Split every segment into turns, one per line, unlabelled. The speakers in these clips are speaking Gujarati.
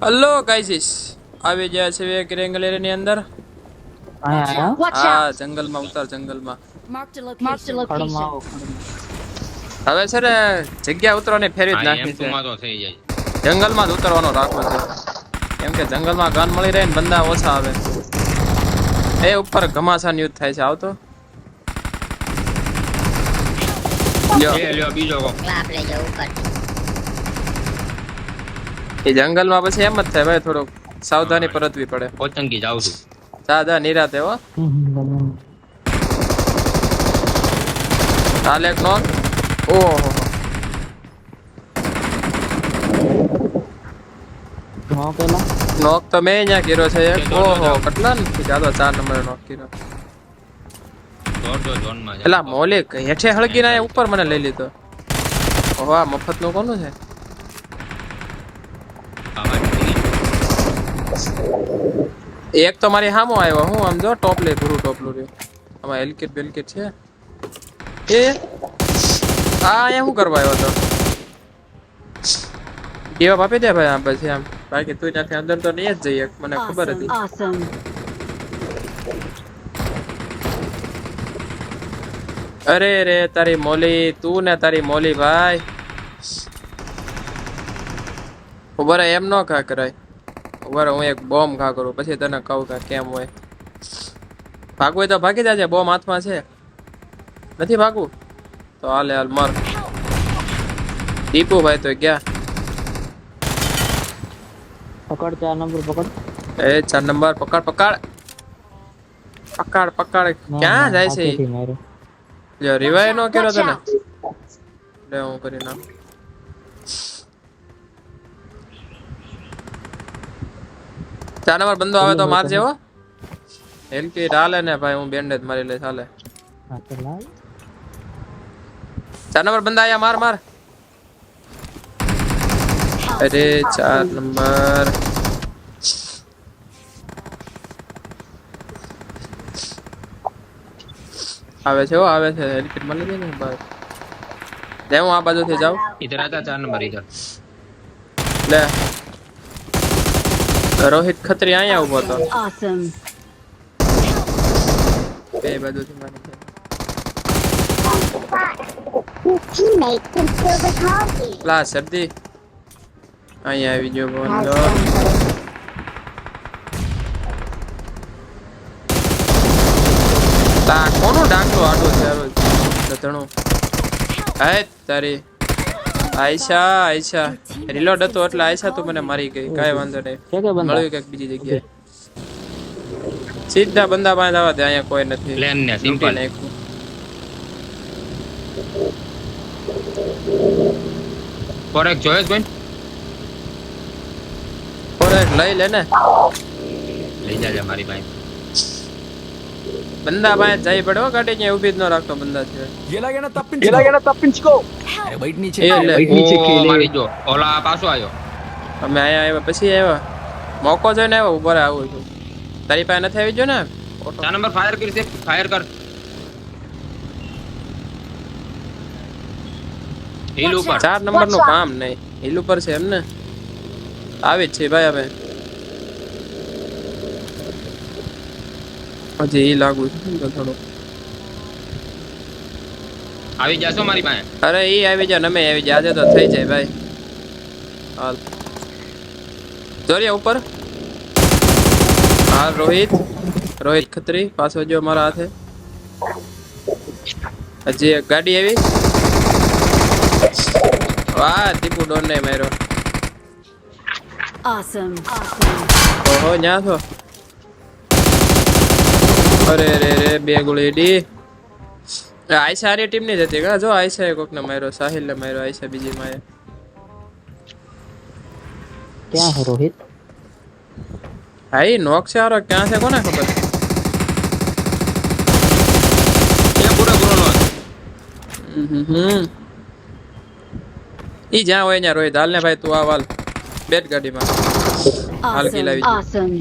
હલો ગાઈઝીસ આવી ગયા છે એક રેંગલની અંદર.
હા
જંગલમાં ઉતાર જંગલમાં. હવે છે ને જગ્યા ઉતરવાની ફેરવી જ નાખી છે. જંગલમાં જ ઉતરવાનો રાખવો છે. કેમ કે જંગલમાં ગન મળી રહે ને બંદા ઓછા આવે. એ ઉપર ઘમાસાન યુદ્ધ થાય છે. આવતો. લ્યો
લ્યો બીજો કોક.
ક્લાપ લેજો ઉપર
એ જંગલમાં પછી એમ જ થાય ભાઈ થોડુંક સાવધાની પરતવી પડે.
પતંગી જાવ છું
સાદા નિરાતે હો. હાલ એક નોક ઓહો. નોક તો મેં અહીંયા કર્યો છે એક. ઓહો કેટલા નથી? જાદો ચાર નંબર નોક કર્યો.
એલા
પેલા મોલિક હેઠે હળગીને ઉપર મને લઈ લીધો. ઓહો આ મફતનું કોનું છે
હા, વાંચી ગઈ.
એક તો મારી સામો આવ્યો. હું આમ જો ટોપ લે પૂરું ટોપલું રહ્યું. આમાં હેલકેટ બેલકેટ છે. એ? આ અહીંયા શું કરવા આવ્યો તો? જવાબ આપી દે ભાઈ આમ પછી આમ. બાકી તું ત્યાંથી અંદર તો નહીં જ જઈએ મને ખબર હતી. અરે રે તારી મોલી તું ને તારી મોલી ભાઈ. ઊભા એમ ન કા કરાય. રહે હું એક બોમ્બ ઘા કરું પછી તને કહું કે કેમ હોય. ભાગવું હોય તો ભાગી જાજે બોમ્બ હાથમાં છે. નથી ભાગવું? તો હાલે હાલ મર. દીપુ ભાઈ તો ગયા.
પકડ ચાર નંબર પકડ.
એ ચાર નંબર પકડ પકડ. પકડ પકડ. ક્યાં જાય છે? રિવાય નો કર્યો તને? લે હું કરી નાખ. ચાર નંબર બંદો આવે તો મારજે હો. હેલકી હાલે ને ભાઈ હું બેન્ડેજ મારી લે ચાલે
હા,
ચાર નંબર બંદા આયા માર માર. અરે ચાર નંબર. આવે છે હો આવે છે. હેલ્પિટ મળી ગઈ ને ભાઈ લે હું આ બાજુથી જાઉં.
ઇધર આતા ચાર નંબર ઇધર
લે. રોહિત ખત્રી અહીંયા ઊભો હતો. બે બાજુથી છે. લા શરદી અહીંયા આવી ગયો બોલો. તા કોનું ડાંગલો આડો છે હવે તારી. આયશા આયશા. રીલોડ હતો એટલે આયશા તું મને મારી ગઈ. કાંઈ વાંધો નહીં. મળ્યું કંઈક બીજી જગ્યાએ. સીધા બંદા પાસે આવવા દે અહીંયા કોઈ નથી.
પ્લેન ને સિમ્પલ
ફોરેક
કોરેક જોયેશ બેન?
ફોરેક લઈ લે ને.
લઈ જાજે મારી પાસે.
ಬಂದಾ ಬಾಯ ಜೈ ಬಡೋ ಕಾಟೆ ಕೆ ಉಬಿದ್ ನೋ ರಾಕ್ತೋ ಬಂದಾ ಚೆ ಎಲಾಗೇನ
ತಪ್ಪಿನ್ ಎಲಾಗೇನ ತಪ್ಪಿಂಚ್ಕೋ અરે બઈટ નીચે
બઈટ નીચે
કેલે મારી જો ઓલા પાછો આવ્યો
અમે આયા આવ્યા પછી આવ્યા. મોકો જોઈને આવ્યો ઊભો આવું છું. તારી પાસે નથી આવી જો ને?
ચા નંબર ફાયર કરી છે ફાયર કર. હિલ ઉપર.
ચાર નંબરનું કામ નહીં. હિલ ઉપર છે એમ ને આવે છે ભાઈ હવે. હજી એ લાગુ છે તો થોડું
આવી જાશો મારી પાસે?
અરે એ આવી જાય નમે અમે આવી જાય આજે તો થઈ જાય ભાઈ. હાલ. જોરિયા ઉપર. હાલ રોહિત. રોહિત ખત્રી પાછો જો મારા હાથે. હજી એક ગાડી આવી. વાહ દીપુ ડોન ને માર્યો. ઓહો ન્યા છો? અરે રે રે બે ગોળી ડી આયશા હારી ટીમની જ હતી કા જો આયશા કોક ને માર્યો સાહિલ ને માર્યો આયશા બીજી માએ
ક્યાં છે રોહિત?
હા ઈ નોક છે હારો ક્યાં છે કોને ખબર?
એ પૂરો પૂરો નો
હમ ઈ જ્યાં હોય ત્યાં રોહિત. હાલ ને ભાઈ તું આ વાલ. બેટ ગાડીમાં. હાલ. ખીલાવી
Awesome.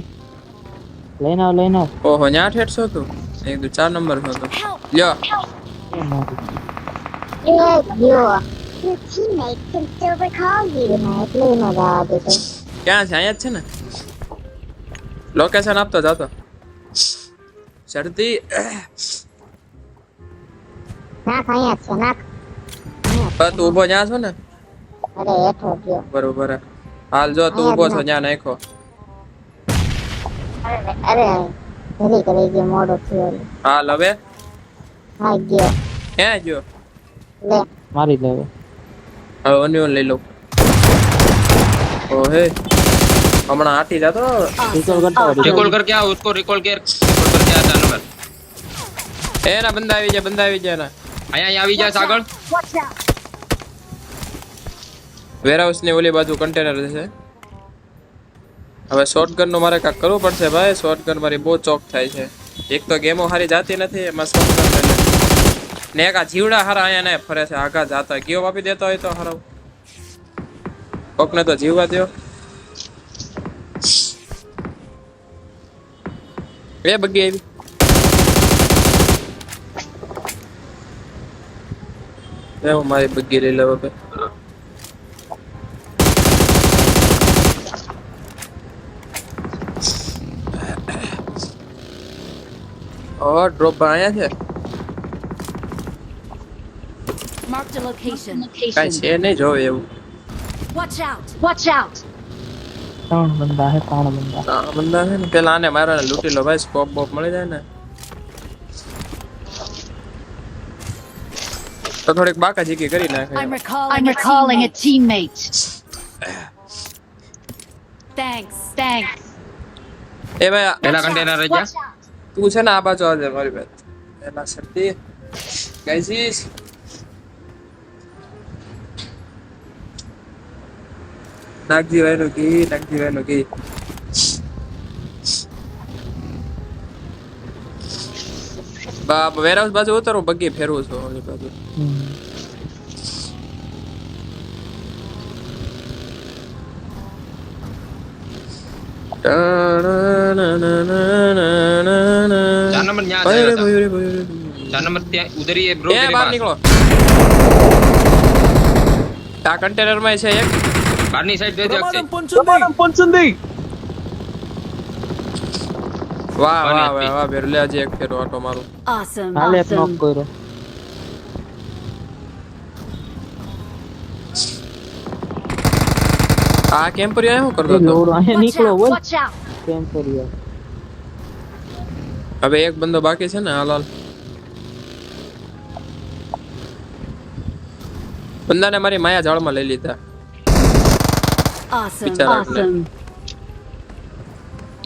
લઈને આવ લઈને આવ.
ઓહો ન્યા ઠેઠ છો તું? એક દુ ચાર નંબર છો તું. લ્યો?
Your teammate can still recall you.
ક્યાં છે? અહીંયા જ છે ને? લોકેશન આપતો જાતો. શરદી.
નાખ અહીંયા છે નાખ.
તું ઊભો જ્યાં છો ને?
અરે હેઠો ગયો.
બરોબર. હાલ જો તું ઊભો છો જ્યાં નાખો હા લવે?
હા ગયો.
ક્યાં ગયો?
લે.
મારી દે
હવે ઓનિયન લઈ લો ઓહે. હમણાં આટી જાતો
રિકોલ કરતા
રિકોલ કર ક્યાં ઉસકો રિકોલ કર. રિકોલ કર ક્યાં જાનો મેં
એ ના બંદા આવી જાય બંદા આવી જાય ના
અહીંયા આવી જા
આગળ. વેરહાઉસની ઓલી બાજુ કન્ટેનર છે હવે શોર્ટગનનું મારે કાંક કરવું પડશે ભાઈ. શોર્ટગન મારી બહુ ચોક થાય છે. એક તો ગેમો હારી જાતી નથી, એમાં શોર્ટગન ને. આ જીવડા હારા અહીંયા ને ફરે છે આગા જાતા. ગયો વાપી દેતો હોય તો હારો. કોકને તો જીવવા દ્યો. એ બગી આવી. હું મારી બગી લઈ લેવા હવે. ઓ ડ્રોપ અહીંયા છે
Marked a location.
કાંઈ છે નહીં જોવે એવું
Watch out. Watch out.
ત્રણ બંદા હે ત્રણ બંદા
આ બંદા છે ને પેલા આને મારા લૂંટી લો ભાઈ સ્કોપ બોપ મળી જાય ને તો થોડીક બાકા જીકી કરી નાખે
I'm recalling, I'm recalling a teammate. Thanks. Thanks.
એ ભાઈ
પેલા કન્ટેનર રહી જા
તું છે ને આ બાજુ આવજે મારી વાત પેલા શક્તિ ગાઈસીસ નાગજી ભાઈ નું કી નાગજી ભાઈ નું કી બાપ વેરહાઉસ બાજુ ઉતરું બગી ફેરવું છું ઓલી બાજુ
હમ.
ચાર નંબર ન્યા
ભાઈ રે,
જતા.
ભાઈ રે, ભાઈ રે.
ચાર નંબર ત્યાં ઉધર ही है ब्रो
એ
तेरे
બહાર
पास
નીકળો આ કન્ટેનર માં છે એક
બારની સાઈડ દે દે અક્ષય
પ્રમાણમ પંચંદી
વાહ
અને
વાહ
હતી.
વાહ વાહ બેરલે આજે એક ફેરો આટો મારું
Awesome.
હાલે એક નોક કર્યો
આ કેમ્પરિયા શું કરતો
એ
હતો
લોડો અહીંયા
Watch
નીકળો
out.
બોલ
Watch out.
કેમ કર્યો
હવે એક બંદો બાકી છે ને હાલ બંદાને મારી માયા જાળમાં લઈ લીધા. બિચારા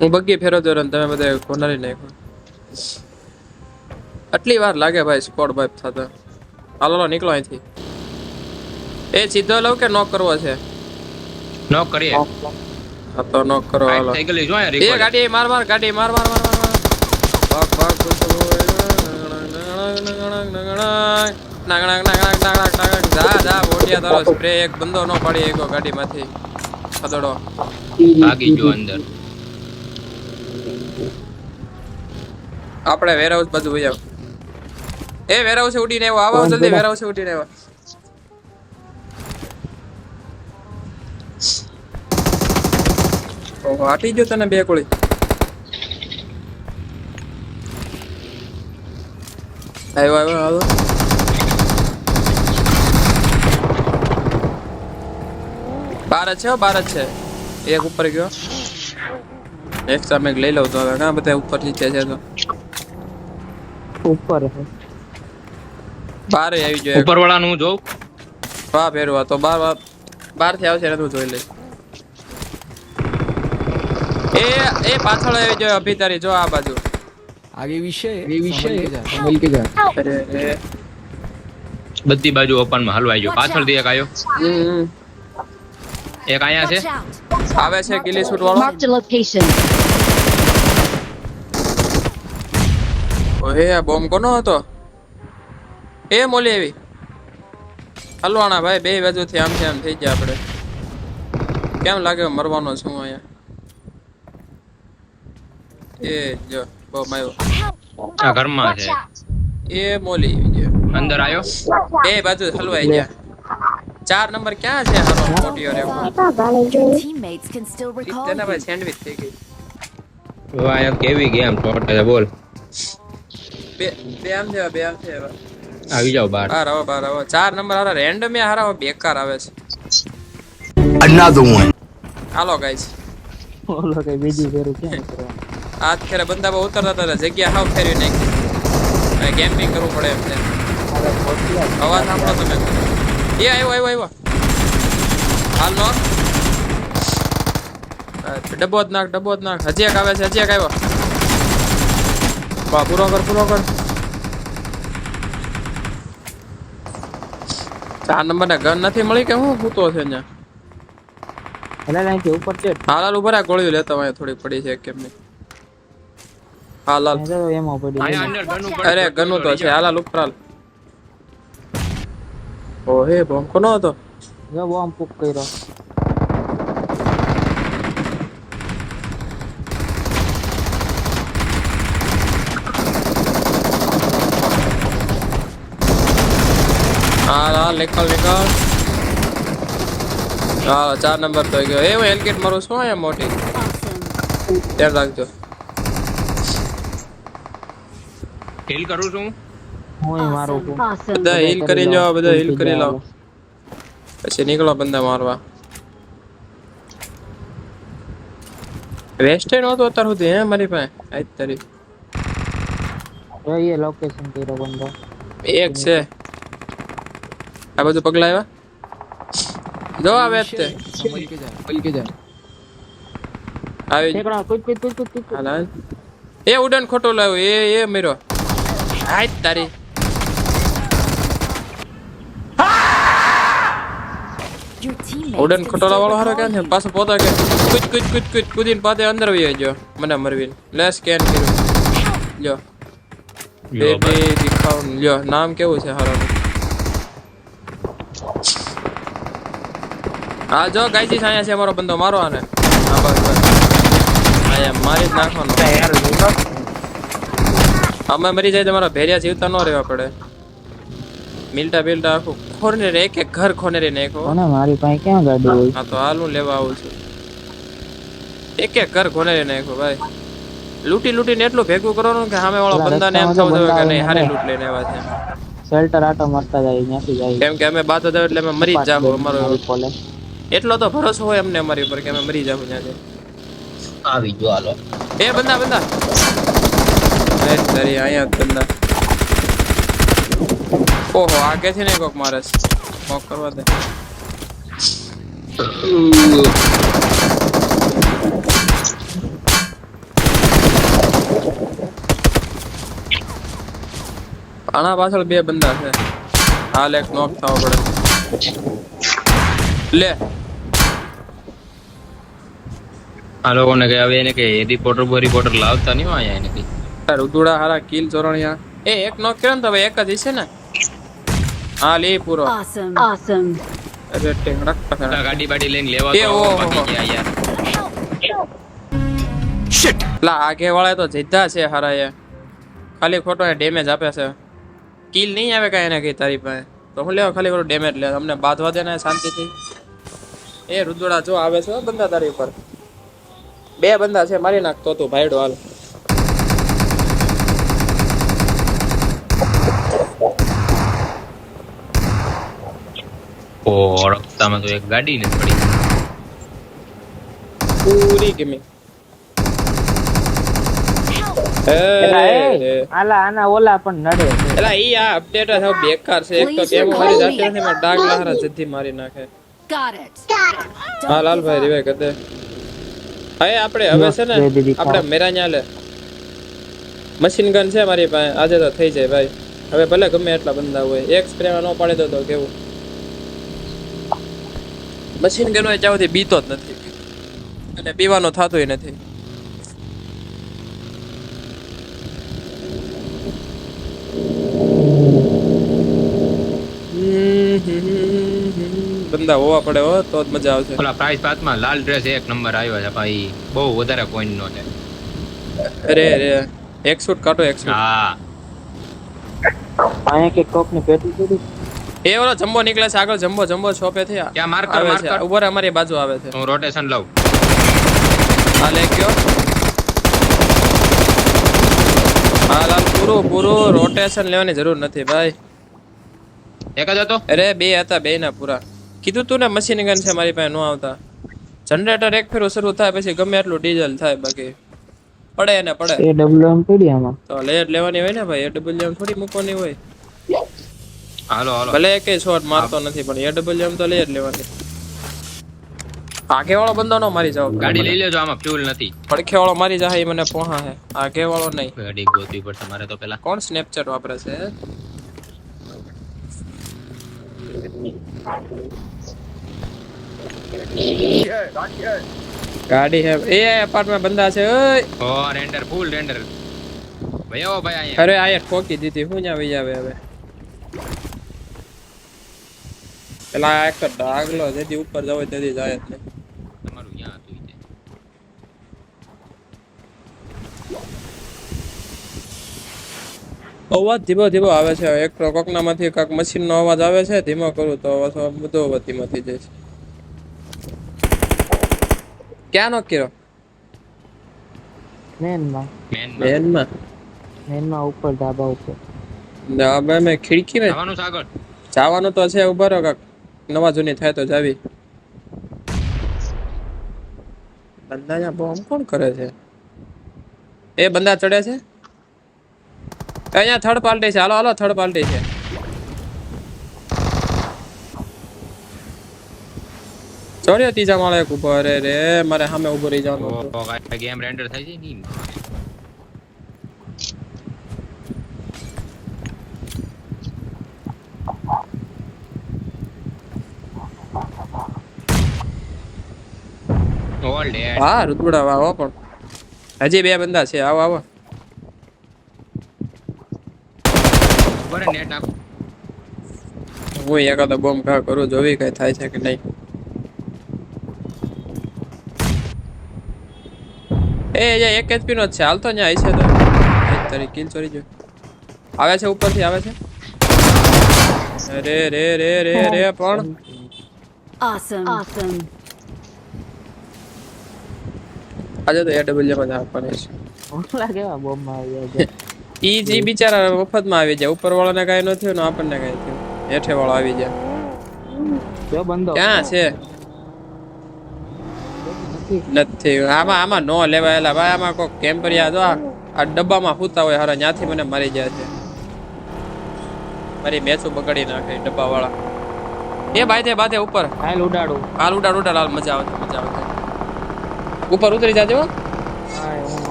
હું બગ્ગી ફેરો જો તમે બધા કોનારી નાખો આટલી વાર લાગે ભાઈ સ્કોડ બાઇપ થતા. હાલો નીકળો અહીંથી. એ સીધો લઉં કે નોક કરવો છે?
નોક કરીએ.
હા તો નોક કરો હાલો. એ ગાડી માર માર ગાડી માર માર માર માર. ભાગ ભાગ જા જા બોટિયા તારો સ્પ્રે એક બંદો નો પાડી એકો ગાડીમાંથી ખદડો
ભાગી ગયો અંદર
આપણે વેરહાઉસ બાજુ વઈ એ વેરહાઉસે ઉડીને આવો આવો જલ્દી
વેરાઉસ
વેરહાઉસે ઉડીને આવો. આટી ગયો તને બે કોળી આવ્યો આવ્યો આવ્યો બાર જ છે હો, બાર જ છે. એક ઉપર ગયો. એક સામે એક લઈ લઉં તો હવે. ઘણા બધા ઉપર નીચે છે તો.
ઉપર
બાર આવી ગયો એક.
ઉપર વાળાનું હું જોઉં?
વાહ ભેરવા તો બાર બાર બારથી આવશે ને તું જોઈ લઈશ. એ એ પાછળ આવી જાય અભિતારી. જો આ બાજુ.
સંભલ કે જા.
બધી બાજુ ઓપનમાં હલવાઈ ગયો પાછળથી એક આવ્યો એક અહીંયા છે.
આવે છે કિલી શૂટ વાળો ઓહે આ બોમ્બ કોનો હતો? એ મોલી આવી. હલવાણા ભાઈ બે બાજુથી આમ છે આમ થઈ ગયા આપણે. કેમ લાગે મરવાનો છું અહીંયા? એ જો. બોમ્બ આવ્યો
આ ઘરમાં છે.
એ મોલી આવી
અંદર આવ્યો
બે બાજુ હલવાઈ ગયા. ચાર નંબર ક્યાં છે હારો મોટીઓ રે
તો ભાળી ગયું
Teammates can still recall
તેના
you.
સેન્ડવિચ થઈ ગઈ.
વાહ કેવી ગેમ ટોટલ બોલ.
બે બે આમ છે બે આમ છે
આવી જાઓ બાર
બાર આવો બાર આવો ચાર નંબર હારા રેન્ડમ હારા બેકાર આવે છે.
Another વન
હાલો ગાઈસ
ઓલો કઈ બીજી ફેરું ક્યાં કરવાનું
આજ ખેરા બંદા ઉતરતા હતા જગ્યા હાવ ફેરવી નાખી. ગેમિંગ કરવું પડે એમ છે. અવાજ સાંભળો તમે. એ આવ્યો આવ્યો આવ્યો હાલ નો. ડબ્બો જ નાખ ડબ્બો જ નાખ. હજી એક આવે છે હજી એક આવ્યો. વાહ પૂરો કર પૂરો કર. ચાર નંબર ને ગન નથી મળી કે હું ભૂતો છે અહીંયા
અહીંથી ઉપર છે.
હાલ ઉપર આ ગોળીઓ લેતા હોય થોડી પડી છે કેમ નહીં હાલ હાલ
તો એમાં પડી
અહીંયા અંદર ઘરનું પણ
અરે ગનું તો છે હાલ હાલ ઓહે હાલ ઓ બોમ્બ કોનો હતો.
જો બોમ્બ પુક કર્યો.
હાલ હાલ નીકળ નીકળ હાલ ચાર નંબર તો ગયો. એ હું હેલકેટ મારું શું અહીંયા મોટી. ધ્યાન રાખજો.
હીલ કરું છું.
હું મારો.
બધા હીલ કરી લો. બધા હીલ કરી લો પછી નીકળો બંદા મારવા. વેસ્ટે નહોતું અત્યાર સુધી હે મારી પાસે? આજ તારી.
જોઈએ લોકેશન કેરો બંદો.
એક છે. આ બધું પગલા આવ્યા જો આવે તે. આવી
જાય કુચ કુચ કુચ કુચ કુચ
હાલ હાલ. એ ઉડન ખોટો લાવ્યો એ એ મેરો. હાય તારી ઉડન ખોટોલા વાળો હારો કે છે પાછો પોતા કે કુચ કુચ કુચ કુચ કુદીન પાતે અંદર વહી જો મને મરવીન લે સ્કેન કર્યું લ્યો બેબી દિખાવ લ્યો નામ કેવું છે હારાનું હા જો ગાયજી અહીંયા છે અમારો બંદો મારો આને હા બસ બસ અહીંયા મારી જ નાખવાનો અમે મરી જાય તમારા મારા ભેરિયા જીવતા ન રહેવા પડે. મિલટા બિલટા આખું ખોરને રે એક એક ઘર ખોને રે નાખો
કોને મારી પાસે ક્યાં ગાડી હોય?
હા તો હાલ હું લેવા આવું છું. એક એક ઘર ખોને રે નાખો ભાઈ. લૂટી લૂટીને એટલું ભેગું કરવાનું કે સામે વાળો બંદાને એમ થવું જોઈએ કે નહીં હારી
ને.
લઈને આવ્યા છે.
શેલ્ટર આટો મારતા જાય ત્યાંથી જાય.
કેમ કે અમે બાતો હતા એટલે અમે મરી જ જાવ અમારો એટલો તો ભરોસો હોય અમને અમારી ઉપર કે અમે મરી જાવ ત્યાંથી.
આવી ગયો હાલો.
એ બંદા બંદા તારી અહીંયા બંદા ઓહો, આગે છે ને કોક મારે? કોક કરવા દે. આના પાછળ બે બંદા છે. આ લેક નોક થવો પડે. લે.
આ લોકોને કે હવે એને કે રિપોર્ટર બો રિપોર્ટર લાવતા નહીં હોય અહીંયા એને કઈ?
રુદુડા હારા કિલ ચોરણિયા. એ એક નોક કર્યો ને તો એક જ હશે ને? હા લે પૂરો.
ઓસમ ઓસમ
અરે ટેંગડા પકડા.
ગાડી બાડી લઈને લેવા
એ.
બાકી ગયા યાર.
લા આગે વાળા તો જીધા છે હારા એ. ખાલી ખોટો એ ડેમેજ આપે છે. કિલ નહીં આવે કાંઈ એને કઈ તારી પાસે. તો હું લેવા ખાલી ખોટો ડેમેજ લે. અમને બાંધવા દે ને શાંતિથી. એ રુદુડા જો આવે છે બંદા તારી ઉપર. બે બંદા છે મારી નાખતો તું ભાઈડો હાલ.
ઓ રસ્તામાં તો એક ગાડી ને પડી.
પૂરી ગમી
આલા આના ઓલા પણ નડે
એલા ઈ આ અપડેટ સાવ બેકાર છે. એક તો કેમ મારી જાતે નથી મારા ડાગ લહારા જદ્દી મારી નાખે. હા લાલભાઈ રીવે કદે હવે આપણે હવે છે ને. આપણે મેરા ન્યા લે. મશીન ગન છે મારી પાસે. આજે તો થઈ જાય ભાઈ. હવે ભલે ગમે એટલા બંદા હોય. એક સ્પ્રે માં ન પાડી દો તો કેવું? મશીન ગન હોય ત્યાં બીતો જ નથી. અને પીવાનો થતોય નથી. બંદા હોવા પડે હો તો જ મજા આવશે.
ઓલા પ્રાઇસ પાસમાં લાલ ડ્રેસ એક નંબર આવ્યો છે ભાઈ. બહુ વધારે કોઈન નો છે.
અરે અરે એક શૂટ કાઢો એક શૂટ
હા.
અહીંયા કે કોકની પેટી પડી.
એ ઓલો જમ્બો નીકળે છે આગળ જમ્બો જમ્બો છોપે થી
ક્યાં માર્ક
કર છે.
કર.
ઉપર અમારી બાજુ આવે છે.
હું રોટેશન લઉં.
આ લે ગયો હાલ હાલ પૂરું પૂરું. રોટેશન લેવાની જરૂર નથી ભાઈ.
એક જ હતો?
અરે બે હતા બે ના પૂરા. કીધું તું ને મશીન ગન છે મારી પાસે ન આવતા. જનરેટર એક ફેરો શરૂ થાય પછી ગમે એટલું ડીઝલ થાય બાકી. પડે ને પડે.
એ ડબલ એમ પડી આમાં.
તો લેટ લેવાની હોય ને ભાઈ. એડબલ્યુ થોડી મૂકવાની હોય.
હાલો હાલો.
ભલે એકે શોટ મારતો નથી પણ એડબલ્યુ તો લઈ જ લેવાની. આગે વાળો બંદો નો મારી જાવ.
ગાડી લઈ લેજો આમાં ફ્યુલ નથી.
પડખે વાળો મારી જાય એ મને પોહા હે. આગે વાળો નહીં.
ગાડી ગોતી પડશે મારે તો પેલા.
કોણ સ્નેપચેટ વાપરે છે? ગાડી હે. એ એપાર્ટમેન્ટ બંધા છે ઓય.
ઓ રેન્ડર ફૂલ રેન્ડર ભાઈ આવો ભાઈ
અરે આયે ઠોકી દીધી હું ત્યાં વહી આવે હવે? પેલા એક તો ડાગલો જેથી ઉપર જવો તેથી જાય એટલે
તમારું ક્યાં હતું ઈ તે?
અવાજ ધીમો ધીમો આવે છે. એક તો કોકનામાંથી કાંક મશીનનો અવાજ આવે છે ધીમો કરું તો અવાજ બધો અવાજ ધીમો થઈ જાય છે. ક્યાં નો કર્યો?
મેનમાં.
મેન
બેનમાં
મેનમાં ઉપર ધાબા ઉપર.
ના બે મેં ખિડકી ને
જવાનું આગળ
જવાનું તો છે ઊભા રહો કાંક. નવા જૂની થાય તો જાવી બંદા અહીંયા બોમ્બ કોણ કરે છે? એ બંદા ચડે છે? અહીંયા થર્ડ પાર્ટી છે. હાલો હાલો થર્ડ પાર્ટી છે. ચડ્યો ત્રીજા માળે એક ઊભો અરે રે, મારે સામે ઊભો રહી જવાનું
ગેમ રેન્ડર થાય છે ઓલ ડેડ
હા ઋતુડા આવો પણ. હજી બે બંદા છે. આવો આવો.
બરે નેટ નાખો
હું એકાદો બોમ્બ ઘા કરું જોવી કઈ થાય છે કે નહીં. એ જે એક એચપી નો જ છે. હાલ તો આવી છે તો. એક તારી કિલ ચોરી જો આવે છે ઉપરથી આવે છે? અરે રે રે રે રે પણ.
Awesome. Awesome.
આજે તો એડબલ્યુ માં જ આપવાની છે.
ઓલા કેવા બોમ્બ આવી છે?
ઈ જે બિચારા મફતમાં આવી જાય ઉપર વાળાને કાંઈ ન થયું ને આપણને કઈ થયું. હેઠે વાળો આવી જાય
જો બંધો
ક્યાં છે? નથી. આમાં આમાં નો લેવાયેલા. ભાઈ આમાં કોઈ કેમ્પરિયા જો આ ડબ્બામાં સૂતા હોય હારા ત્યાંથી મને મારી જાય છે. મારી મેચો બગાડી નાખે ડબ્બા વાળા એ ભાઈ તે બાતે ઉપર.
હાલ ઉડાડું.
હાલ ઉડાડ ઉડાડ હાલ મજા આવે મજા આવે. ઉપર ઉતરી જાજો.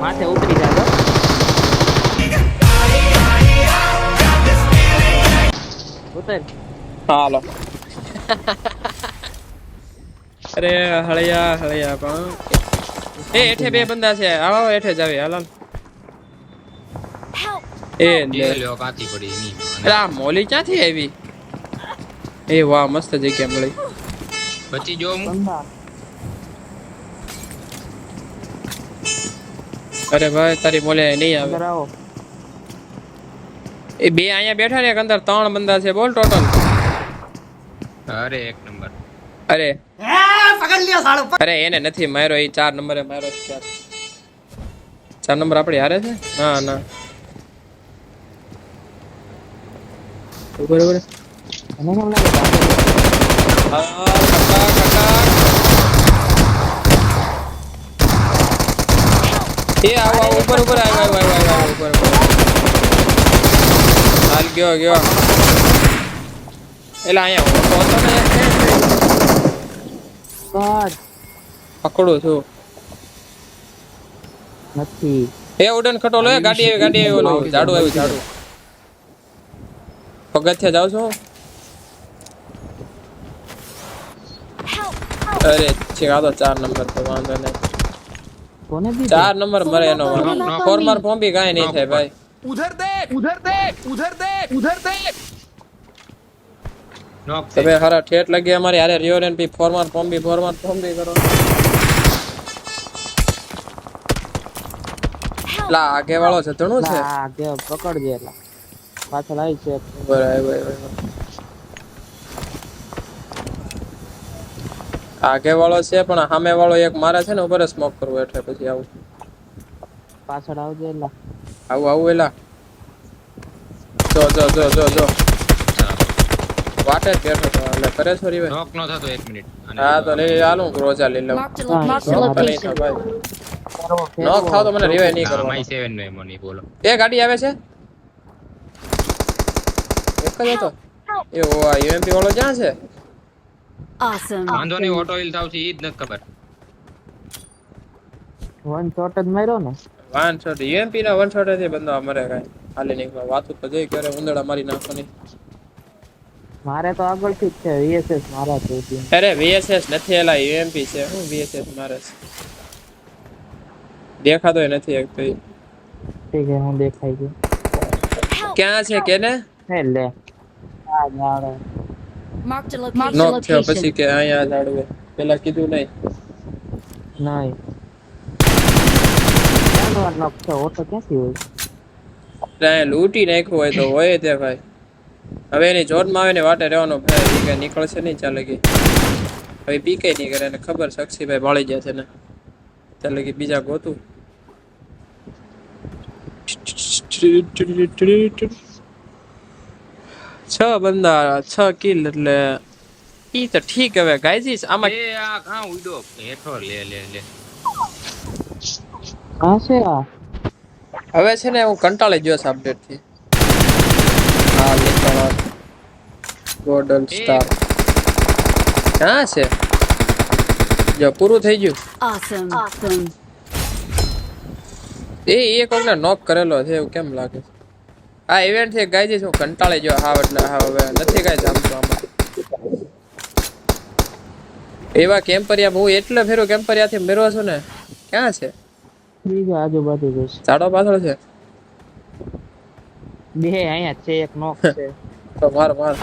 માથે ઉતરી જાજો. ઉતર.
હાલો. અરે હળિયા હળિયા પણ. એ એઠે બે બંદા છે. આવો એઠે હેઠે હાલો. એ
લ્યો કાતી પડી ની
અરે આ મોલી ક્યાંથી આવી? એ વાહ મસ્ત જગ્યા મળી.
બચી જો હું
અરે ભાઈ તારી બોલે નહીં આવે.
આવો.
એ બે અહીંયા બેઠા ને અંદર ત્રણ બંદા છે બોલ ટોટલ
અરે એક નંબર.
અરે. અરે એને નથી માર્યો એ ચાર નંબરે માર્યો ચાર ચાર નંબર આપણે હારે છે? ના ના. ઊભો રે, ઊભો રે.
મને કેમ લાગે ધાબે
હા, કાકા, કાકા. એ આવો આવો ઉપર ઉપર આવ્યો આવ્યો આવ્યો આવ આવ ઉપર ઉપર. હાલ ગયો ગયો. એટલે અહીંયા ઓટો હતો ને
God,
પકડું છું.
નથી.
એ ઉડન ખટો લો એ ગાડી આવી ગાડી આવી ઓલો ઝાડુ આવ્યું ઝાડુ. પગથિયા જાવ છો? અરે છે આ તો ચાર નંબર તો વાંધો નહીં.
કોને દી
ચાર નંબર મરે એનો ફોર્મર ફોર્મ બી કાઈ નહીં થાય ભાઈ.
ઉધર દેખ ઉધર દેખ ઉધર દેખ ઉધર
દેખ
તમે હારા ઠેઠ લાગી અમારી હારે રિયો રેન પી ફોર્મર ફોર્મ બી ફોર્મર ફોર્મ બી કરો. લા આગે વાળો જતણો છે?
આગે પકડજે લા પાછળ આવી છે.
બરાબર બરાબર. આગે વાળો છે પણ સામે વાળો એક મારે છે ને ઉપર સ્મોક કરવો એટલે પછી આવું.
પાછળ આવજો એલા.
આવું આવું એલા. જો જો જો જો જો. વાટે બેઠો તો એટલે કરે છો રીવે
નોક નો થતો 1 મિનિટ
હા તો લઈ આલું રોજા લઈ લઉં. નોક થાવ તો મને રીવે નહીં કરવાનો.
માઈ સેવન નો એમો નહીં બોલો.
એ ગાડી આવે છે? એક જ હતો? એ ઓ આ યુએમપી વાળો ક્યાં છે?
Awesome.
વાંધો નહીં ઓટો હિલ થાવ છે ઈ જ નથી ખબર.
વન શોટ જ માર્યો ને?
વન શોટ યુએમપી ના વન શોટથી બંદો અમારે કાઈ હાલે નહીં. વાતું તો જઈ કરે ઉંદડા મારી નાખવાની.
મારે તો આગળથી જ છે વીએસએસ મારા તો
અરે વીએસએસ નથી એલા યુએમપી છે. હું વીએસએસ મારે છે. દેખાતોય નથી એક તો
ઠીક છે હું દેખાઈ ગયું.
ક્યાં છે કેને?
હે લે. આ જાડે.
નોક થયો પછી કે અહીંયા ઝાડવે પેલા કીધું નહીં.
નહીં. જાનવર નો છે ઓટો ક્યાંથી હોય?
ત્યાં લૂંટી નાખ્યું હોય તો હોય તે ભાઈ. હવે એની જોડમાં આવે ને વાટે રહેવાનો ભાઈ. ઈ નીકળશે નહીં ચાલે કે. હવે પીકે નહીં કરે એને ખબર સક્ષીભાઈ ભાળી ગયા છે ને. ચાલે કે બીજા ગોતું. છ બંદા છ કિલ એટલે ઈ તો ઠીક હવે ગાઈજીસ આમાં
એ આ કાં ઉડો. હેઠો લે લે લે.
હા છે આ?
હવે છે ને હું કંટાળી ગયો છે અપડેટથી. હા નીકળો ગોલ્ડન સ્ટાર ક્યાં છે? જો પૂરું થઈ ગયું.
ઓસમ ઓસમ
એ એક કોકને નોક કરેલો છે એવું કેમ લાગે છે? આ ઇવેન્ટથી ગાઈ હું કંટાળી ગયો હા એટલે હા હવે નથી કાંઈ જામતો આમાં. એવા કેમ્પરિયા હું એટલે ફેરો કેમ્પરિયાથી મેરવા છું ને ક્યાં છે?
બીજો આજુબાજુ જોઈશ
ચાડો પાછળ છે?
બે અહીંયા છે એક નોક છે.
તો માર માર.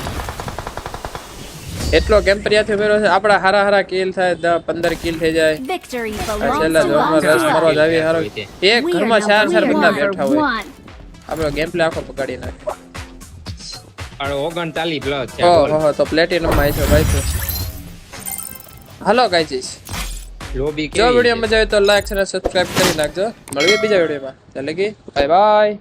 એટલો કેમ્પરિયાથી મેરો છે આપડા હારા હારા કિલ થાય દસ પંદર કિલ થઈ જાય. છેલ્લા
to
રસ. મારવા જાવી હારો. એક ઘરમાં ચાર ચાર બંદા બેઠા હોય. આપણો ગેમ પ્લે આખો પકડી નાખે.
અરે ઓગણચાલીસ પ્લસ છે
ઓહો તો પ્લેટિનમમાં છે ભાઈ તો. હાલો ગાઈજીસ
લોબી
જો વીડિયો મજા આવે તો લાઈક અને સબસ્ક્રાઇબ કરી નાખજો. મળીએ બીજા વિડીયોમાં. ચાલે કે બાય બાય